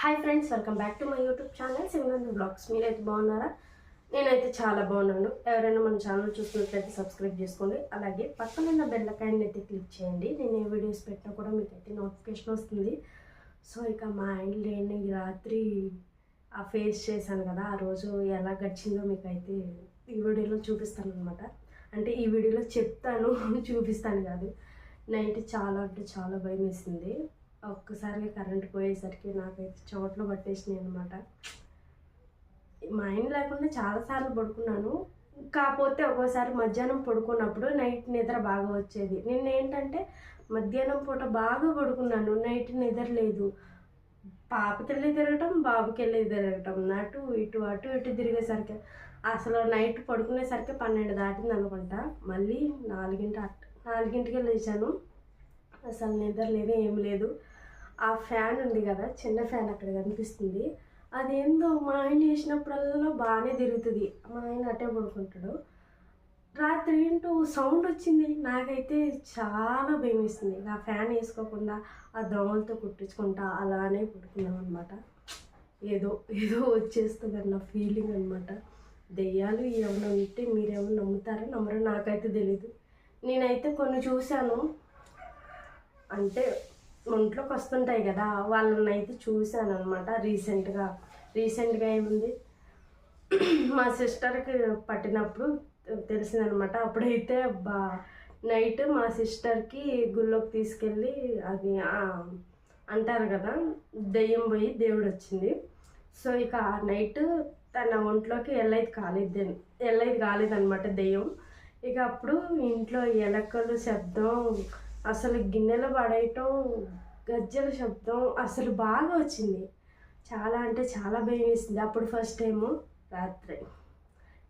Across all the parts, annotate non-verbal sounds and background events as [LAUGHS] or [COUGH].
Hi friends welcome back to my YouTube channel Sivanandan blogs మీరైతే బాగున్నారా? నేనైతే చాలా బాగున్నాను. ఎవరైనా మన ఛానల్ చూసినట్లయితే సబ్స్క్రైబ్ చేసుకోండి. అలాగే పక్కనున్న బెల్లకాయని అయితే క్లిక్ చేయండి. నేను ఏ వీడియోస్ పెట్టినా కూడా మీకు అయితే నోటిఫికేషన్ వస్తుంది. సో ఇక మా ఇంట్లో లేని రాత్రి ఆ ఫేస్ చేశాను కదా ఆ రోజు ఎలా గడిచిందో మీకు అయితే ఈ వీడియోలో చూపిస్తాను అనమాట అంటే ఈ వీడియోలో చెప్తాను [LAUGHS] చూపిస్తాను కాదు. నైట్ చాలా అంటే చాలా భయం వేసింది ఒక్కసారిగా కరెంట్ పోయేసరికి నాకైతే చోట్లు పట్టేసినాయి అనమాట మా మైండ్ లేకుండా చాలాసార్లు పడుకున్నాను. కాకపోతే ఒక్కోసారి మధ్యాహ్నం పడుకున్నప్పుడు నైట్ నిద్ర బాగా వచ్చేది. నిన్న ఏంటంటే మధ్యాహ్నం పూట బాగా పడుకున్నాను. నైట్ నిద్ర లేదు. పాపకి వెళ్ళి తిరగటం బాబుకి వెళ్ళి తిరగటం. అటు ఇటు అటు ఇటు తిరిగేసరికి అసలు నైట్ పడుకునేసరికి పన్నెండు దాటింది అనుకుంటా మళ్ళీ నాలుగింటి అట్ నాలుగింటికి లేచాను. అసలు నిద్ర లేదు ఏం లేదు. ఆ ఫ్యాన్ ఉంది కదా చిన్న ఫ్యాన్ అక్కడ కనిపిస్తుంది. అదేందో మా ఆయన వేసినప్పుడల్లా బాగానే తిరుగుతుంది. మా ఆయన అట్టే పడుకుంటాడు. రాత్రి ఏంటో సౌండ్ వచ్చింది. నాకైతే చాలా భయం వేస్తుంది ఆ ఫ్యాన్ వేసుకోకుండా ఆ దోమలతో కుట్టించుకుంటా అలానే పడుకున్నాం అనమాట ఏదో ఏదో వచ్చేస్తుంది నా ఫీలింగ్ అనమాట దెయ్యాలు ఏమైనా ఉంటే మీరేమైనా నమ్ముతారా? నమ్మరో నాకైతే తెలీదు. నేనైతే కొన్ని చూశాను. అంటే ఒంట్లోకి వస్తుంటాయి కదా వాళ్ళని అయితే చూశాను అనమాట రీసెంట్గా. రీసెంట్గా ఏముంది? మా సిస్టర్కి పట్టినప్పుడు తెలిసిందనమాట అప్పుడైతే బా నైట్ మా సిస్టర్కి గుళ్ళోకి తీసుకెళ్ళి అది అంటారు కదా దెయ్యం పోయి దేవుడు వచ్చింది సో ఇక ఆ నైట్ తన ఒంట్లోకి ఎల్లైతే కాలేదు ఎల్లైతే కాలేదనమాట దెయ్యం. ఇక అప్పుడు ఇంట్లో ఎలకలు శబ్దం అసలు గిన్నెలు పడేయటం గజ్జల శబ్దం అసలు బాగా వచ్చింది. చాలా అంటే చాలా భయం వేసింది. అప్పుడు ఫస్ట్ టైము రాత్రి.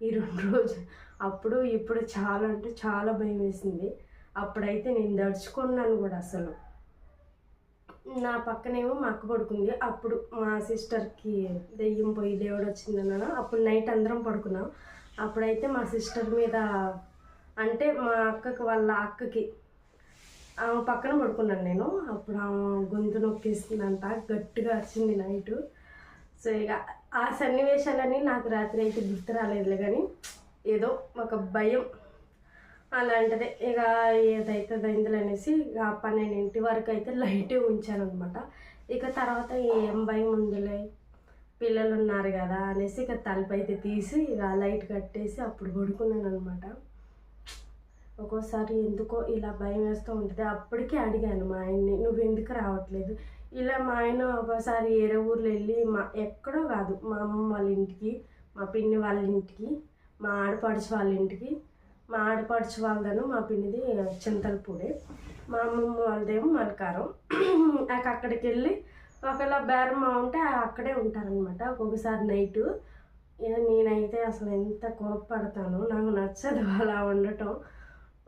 ఈ రెండు రోజులు. అప్పుడు ఇప్పుడు చాలా అంటే చాలా భయం వేసింది. అప్పుడైతే నేను దడుచుకున్నాను కూడా అసలు. నా పక్కనేమో మా అక్క పడుకుంది. అప్పుడు మా సిస్టర్కి దెయ్యం పోయి దేవుడు వచ్చిందన్న అప్పుడు నైట్ అందరం పడుకున్నాం. అప్పుడైతే మా సిస్టర్ మీద అంటే మా అక్కకి వాళ్ళ అక్కకి ఆమె పక్కన పడుకున్నాను నేను. అప్పుడు ఆమె గొంతు నొక్కేసిందంట గట్టిగా అరిచింది నైట్. సో ఇక ఆ సన్నివేశాలన్నీ నాకు రాత్రి అయితే గుర్తు రాలేదులే కానీ ఏదో ఒక భయం అలాంటిదే. ఇక ఏదైతే దైందులు అనేసి ఇక పన్నెండింటి వరకు అయితే లైట్ ఉంచాను అనమాట ఇక తర్వాత ఏం భయం ఉందిలే పిల్లలు ఉన్నారు కదా అనేసి ఇక తలుపు అయితే తీసి ఇక లైట్ కట్టేసి అప్పుడు పడుకున్నాను అనమాట ఒక్కోసారి ఎందుకో ఇలా భయం వేస్తూ ఉంటుంది. అప్పటికే అడిగాను మా ఆయన్ని నువ్వు ఎందుకు రావట్లేదు? ఇలా మా ఆయన ఒకసారి ఏరే ఊర్లో వెళ్ళి మా ఎక్కడో కాదు మా అమ్మ వాళ్ళ ఇంటికి మా పిన్ని వాళ్ళ ఇంటికి మా ఆడపడుచు వాళ్ళ ఇంటికి మా ఆడపడుచు వాళ్ళదను మా పిన్నిది చింతలపూడి మా అమ్మమ్మ వాళ్ళదేమో మనకారం నాకు అక్కడికి వెళ్ళి ఒకవేళ బేరమ్మ ఉంటే అక్కడే ఉంటారనమాట ఒక్కొక్కసారి నైటు ఇక నేనైతే అసలు ఎంత కోపపడతాను నాకు నచ్చదు అలా ఉండటం.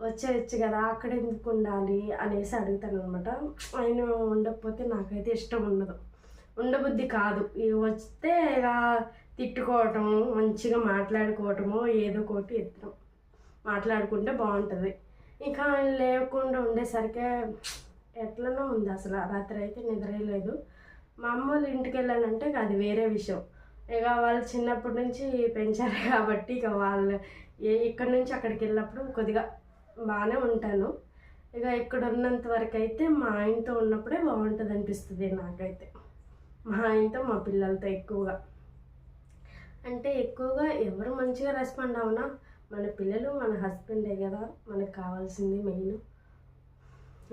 వచ్చేయచ్చు కదా అక్కడ ఎందుకు ఉండాలి అనేసి అడుగుతాను అనమాట ఆయన ఉండకపోతే నాకైతే ఇష్టం ఉండదు. ఉండబుద్ధి కాదు. వస్తే ఇక తిట్టుకోవటం మంచిగా మాట్లాడుకోవటము ఏదో ఒకటి ఇద్దరం మాట్లాడుకుంటే బాగుంటుంది. ఇంకా ఆయన లేకుండా ఉండేసరికి ఎట్లనో ఉంది అసలు. రాత్రి అయితే నిద్రలేదు మా అమ్మ వాళ్ళ ఇంటికి వెళ్ళానంటే ఇక అది వేరే విషయం. ఇక వాళ్ళు చిన్నప్పటి నుంచి పెంచారు కాబట్టి ఇక వాళ్ళు ఏ ఇక్కడి నుంచి అక్కడికి వెళ్ళినప్పుడు కొద్దిగా బాగానే ఉంటాను. ఇక ఇక్కడ ఉన్నంత వరకు అయితే మా ఆయనతో ఉన్నప్పుడే బాగుంటుంది అనిపిస్తుంది నాకైతే. మా ఆయనతో మా పిల్లలతో ఎక్కువగా. అంటే ఎక్కువగా ఎవరు మంచిగా రెస్పాండ్ అవునా? మన పిల్లలు మన హస్బెండే కదా మనకు కావాల్సింది మెయిన్.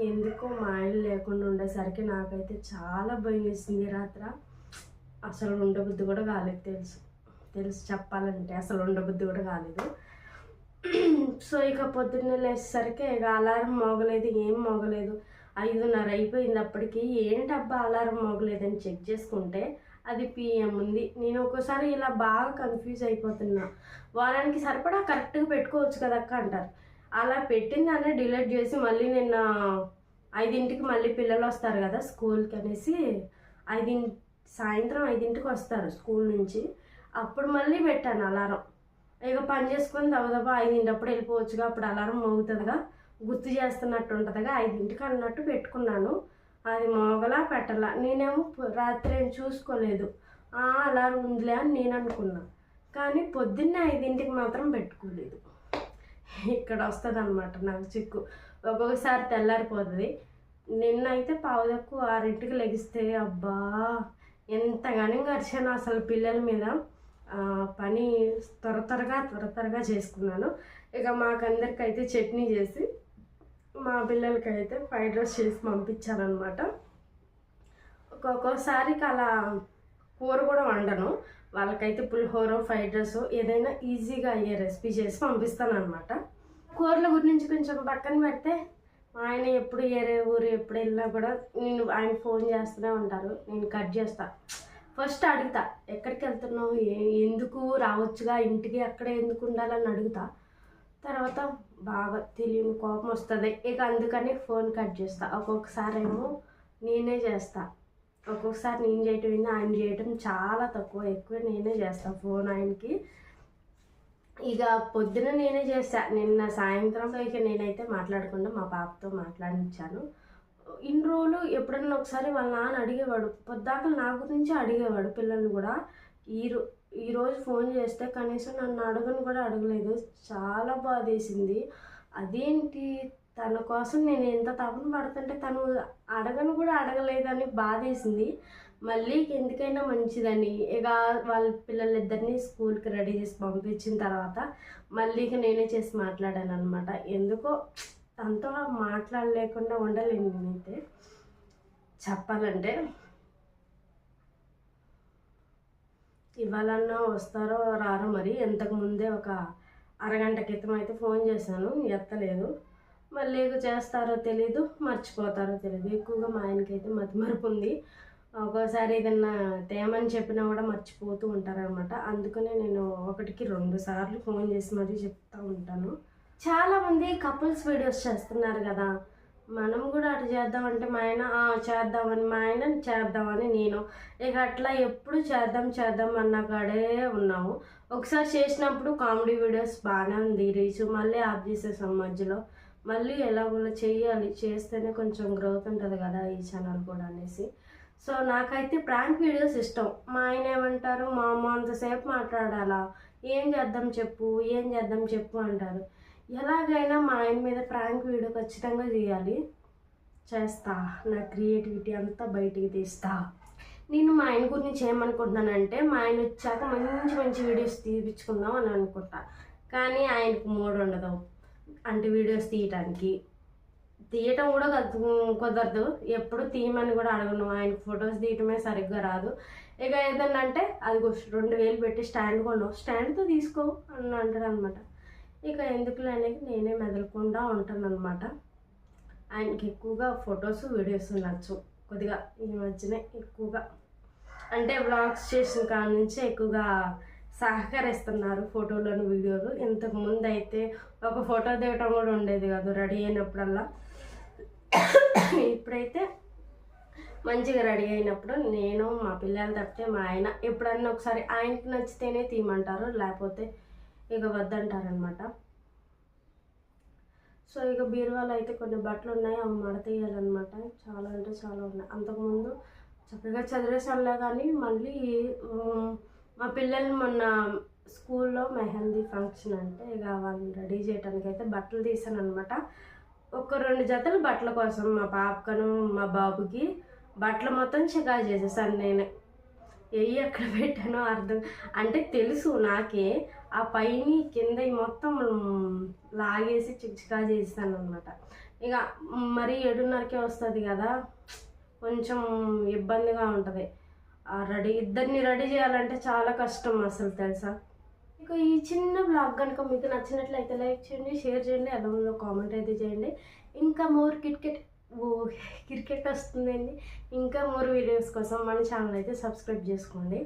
ఎందుకో మా ఆయన లేకుండా ఉండేసరికి నాకైతే చాలా భయం వేసింది రాత్ర. అసలు ఉండబుద్ధి కూడా కాలేదు తెలుసు. తెలుసు చెప్పాలంటే అసలు ఉండబుద్ధి కూడా కాలేదు. సో ఇక పొద్దున్నే లేచేసరికి ఇక అలారం మోగలేదు ఏం మోగలేదు. ఐదున్నర అయిపోయింది అప్పటికి. ఏంటబ్బా అలారం మోగలేదని చెక్ చేసుకుంటే అది పిఎం ఉంది. నేను ఒక్కోసారి ఇలా బాగా కన్ఫ్యూజ్ అయిపోతున్నా. వారానికి సరిపడా కరెక్ట్గా పెట్టుకోవచ్చు కదా అక్క అంటారు. అలా పెట్టిందానే డిలీట్ చేసి మళ్ళీ నిన్న ఐదింటికి మళ్ళీ పిల్లలు వస్తారు కదా స్కూల్కి అనేసి ఐదింటి సాయంత్రం ఐదింటికి వస్తారు స్కూల్ నుంచి. అప్పుడు మళ్ళీ పెట్టాను అలారం. ఇక పని చేసుకొని దబదబా ఐదింటప్పుడు వెళ్ళిపోవచ్చుగా. అప్పుడు అలారం మోగుతుందిగా. గుర్తు చేస్తున్నట్టు ఉంటుందిగా. ఐదింటికి అన్నట్టు పెట్టుకున్నాను. అది మోగలా పెట్టలా. నేనేమో రాత్రి ఏం చూసుకోలేదు. "ఆ, ఉందిలే అని నేను అనుకున్నా. కానీ పొద్దున్నే ఐదింటికి మాత్రం పెట్టుకోలేదు. ఇక్కడ వస్తుంది అనమాట నాకు చిక్కు. ఒక్కొక్కసారి తెల్లారిపోతుంది. నిన్నైతే పావుదక్కు ఆరింటికి లెగిస్తే అబ్బా! ఎంతగానో గడిచాను అసలు పిల్లల మీద. పని త్వర త్వరగా త్వర త్వరగా చేసుకున్నాను. ఇక మాకందరికైతే చట్నీ చేసి మా పిల్లలకైతే ఫ్రైడ్ రైస్ చేసి పంపించారనమాట ఒక్కొక్కసారి అలా కూర కూడా వండను. వాళ్ళకైతే పులిహోర ఫ్రైడ్ రైస్ ఏదైనా ఈజీగా అయ్యే రెసిపీ చేసి పంపిస్తాను అనమాట కూరల గురించి కొంచెం పక్కన పెడితే ఆయన ఎప్పుడు ఏరే ఊరు ఎప్పుడు వెళ్ళినా కూడా నేను ఆయన ఫోన్ చేస్తూనే ఉంటారు. నేను కట్ చేస్తాను ఫస్ట్ అడుగుతా ఎక్కడికి వెళ్తున్నావు? ఏ- ఎందుకు రావచ్చుగా? ఇంటికి అక్కడ ఎందుకు ఉండాలని అడుగుతా. తర్వాత బాగా తెలియని కోపం వస్తుంది. ఇక అందుకని ఫోన్ కట్ చేస్తా. ఒక్కొక్కసారి ఏమో నేనే చేస్తా. ఒక్కొక్కసారి నేను చేయటం ఏంది, ఆయన చేయటం చాలా తక్కువ. ఎక్కువ నేనే చేస్తా ఫోన్ ఆయనకి. ఇక పొద్దున నేనే చేస్తా. నిన్న సాయంత్రం ఇక నేనైతే మాట్లాడకుండా మా పాపతో మాట్లాడించాను. ఇన్ని రోజులు ఎప్పుడన్నా ఒకసారి వాళ్ళ నాన్న అడిగేవాడు పొద్దాకలు నా గురించి అడిగేవాడు పిల్లల్ని కూడా. ఈ రో ఈరోజు ఫోన్ చేస్తే కనీసం నన్ను అడగను కూడా అడగలేదు. చాలా బాధేసింది. అదేంటి? తన కోసం నేను ఎంత తపన పడుతుంటే తను అడగను కూడా అడగలేదని బాధేసింది. మళ్ళీ ఎందుకైనా మంచిదని. ఇక వాళ్ళ పిల్లలిద్దరిని స్కూల్కి రెడీ చేసి పంపించిన తర్వాత మళ్ళీ ఇక నేనే చేసి మాట్లాడాను అనమాట ఎందుకో తనతో మాట్లాడలేకుండా ఉండలేను నేనైతే. చెప్పాలంటే ఇవాళన్నా వస్తారో రారో మరి ఇంతకు ముందే ఒక అరగంట క్రితం అయితే ఫోన్ చేశాను ఎత్తలేదు. మళ్ళీ ఇక చేస్తారో తెలీదు మర్చిపోతారో తెలీదు. ఎక్కువగా మా ఆయనకైతే మతిమరుపు ఉంది ఒక్కోసారి ఏదన్నా తేమని చెప్పినా కూడా మర్చిపోతూ ఉంటారనమాట అందుకనే నేను ఒకటికి రెండు సార్లు ఫోన్ చేసి మరీ చెప్తూ ఉంటాను. చాలామంది కపుల్స్ వీడియోస్ చేస్తున్నారు కదా. మనం కూడా అటు చేద్దామంటే మా ఆయన చేద్దామని మా ఆయన చేద్దామని నేను. ఇక అట్లా ఎప్పుడు చేద్దాం చేద్దాం అన్న కాడే ఉన్నాము. ఒకసారి చేసినప్పుడు కామెడీ వీడియోస్ బాగానే ఉంది రీచ్ మళ్ళీ ఆఫ్ చేసేసాం మధ్యలో. మళ్ళీ ఎలాగోలా చేయాలి చేస్తేనే కొంచెం గ్రోత్ ఉంటుంది కదా ఈ ఛానల్ కూడా అనేసి. సో నాకైతే ప్రాంక్ వీడియోస్ ఇష్టం. మా ఆయన ఏమంటారు మా అమ్మ అంతసేపు మాట్లాడాలా? ఏం చేద్దాం చెప్పు ఏం చేద్దాం చెప్పు అంటారు. ఎలాగైనా మా ఆయన మీద ప్రాంక్ వీడియో ఖచ్చితంగా చేయాలి. చేస్తా. నా క్రియేటివిటీ అంతా బయటికి తీస్తా. నేను మా ఆయన గురించి ఏమనుకుంటున్నానంటే మా ఆయన వచ్చాక మంచి మంచి వీడియోస్ తీపించుకుందాం అని అనుకుంటా. కానీ ఆయనకు మూడు ఉండదు. అంటే వీడియోస్ తీయటానికి. తీయటం కూడా కుదరదు. ఎప్పుడు తీయమని కూడా అడగను. ఆయన ఫొటోస్ తీయటమే సరిగ్గా రాదు. ఇక ఏదన్నా అంటే అది రెండు వేలు పెట్టి స్టాండ్ కొన్నావు స్టాండ్తో తీసుకో అని అంటాడు అనమాట. ఇక ఎందుకులే అనేది నేనే మెదలకుండా ఉంటాను అనమాట ఆయనకి ఎక్కువగా ఫొటోస్ వీడియోస్ నచ్చు. కొద్దిగా ఈ మధ్యనే ఎక్కువగా. అంటే బ్లాగ్స్ చేసిన కాడ నుంచి ఎక్కువగా సహకరిస్తున్నారు ఫోటోలను వీడియోలు. ఇంతకు ముందు అయితే ఒక ఫోటో దిగటం కూడా ఉండేది కాదు రెడీ అయినప్పుడల్లా. ఇప్పుడైతే మంచిగా రెడీ అయినప్పుడు నేను మా పిల్లలు తప్పితే మా ఆయన ఎప్పుడన్నా ఒకసారి ఆయనకి నచ్చితేనే తీయమంటారు. లేకపోతే ఇక వద్దంటారనమాట సో ఇక బీరువాలో అయితే కొన్ని బట్టలు ఉన్నాయి అవి మడతీయాలన్నమాట చాలా అంటే చాలా ఉన్నాయి. అంతకుముందు చక్కగా చదివేసానులే కానీ మళ్ళీ మా పిల్లల్ని మొన్న స్కూల్లో మెహందీ ఫంక్షన్ అంటే ఇక వాళ్ళని రెడీ చేయడానికి అయితే బట్టలు తీసాను అనమాట ఒక రెండు జతలు బట్టల కోసం మా పాపకను మా బాబుకి బట్టలు మొత్తం చికా చేసేసాను నేనే. ఏ ఎక్కడ పెట్టానో అర్థం. అంటే తెలుసు నాకే. ఆ పైని కింద మొత్తం లాగేసి చిక్చికా చేస్తాను అనమాట ఇక మరి ఏడున్నరకే వస్తుంది కదా. కొంచెం ఇబ్బందిగా ఉంటుంది. రెడీ ఇద్దరిని రెడీ చేయాలంటే చాలా కష్టం అసలు తెలుసా? ఇక ఈ చిన్న బ్లాగ్ కనుక మీకు నచ్చినట్లయితే లైక్ చేయండి షేర్ చేయండి ఎలా ఉందో కామెంట్ అయితే చేయండి. ఇంకా మోర్ కిట్ కిట్ క్రికెట్ వస్తుందండి. ఇంకా మోర్ వీడియోస్ కోసం మన ఛానల్ అయితే సబ్స్క్రైబ్ చేసుకోండి.